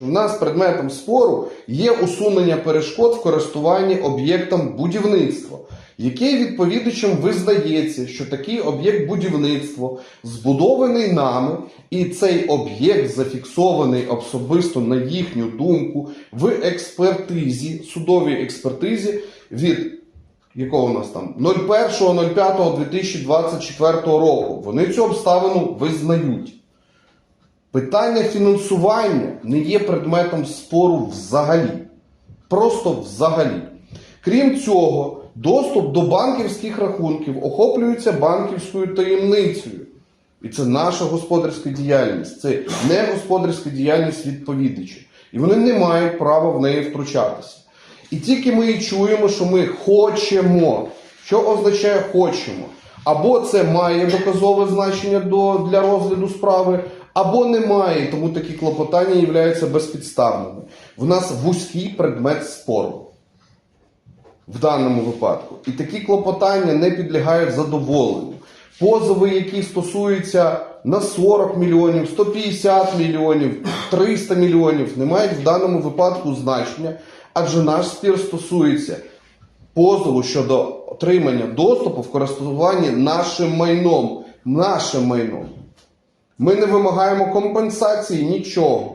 У нас предметом спору є усунення перешкод в користуванні об'єктом будівництва, який відповідачем визнається, що такий об'єкт будівництва збудований нами, і цей об'єкт зафіксований особисто на їхню думку в експертизі, судовій експертизі від якого у нас там 01.05.2024 року. Вони цю обставину визнають. Питання фінансування не є предметом спору взагалі. Просто взагалі. Крім цього, доступ до банківських рахунків охоплюється банківською таємницею. І це наша господарська діяльність, це не господарська діяльність відповідача. І вони не мають права в неї втручатися. І тільки ми чуємо, що ми хочемо. Що означає хочемо? Або це має доказове значення до, для розгляду справи, або немає, тому такі клопотання являються безпідставними. В нас вузький предмет спору в даному випадку. І такі клопотання не підлягають задоволенню. Позови, які стосуються на 40 мільйонів, 150 мільйонів, 300 мільйонів, не мають в даному випадку значення, адже наш спір стосується позову щодо отримання доступу в користуванні нашим майном. Нашим майном. Ми не вимагаємо компенсації нічого.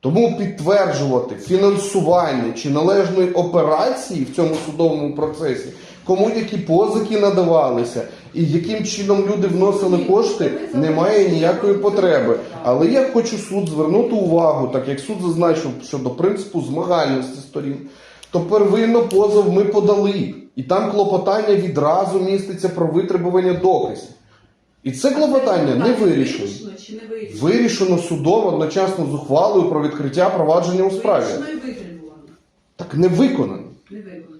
Тому підтверджувати фінансування чи належної операції в цьому судовому процесі, кому які позики надавалися і яким чином люди вносили кошти, немає ніякої потреби. Але я хочу суд звернути увагу, так як суд зазначив щодо принципу змагальності сторін, то первинно позов ми подали, і там клопотання відразу міститься про витребування доказів. І це клопотання не вирішено. Вирішено чи не вирішено? Вирішено судом одночасно з ухвалою про відкриття провадження у справі. Вирішено і витребувано. Так не виконано. Не виконано.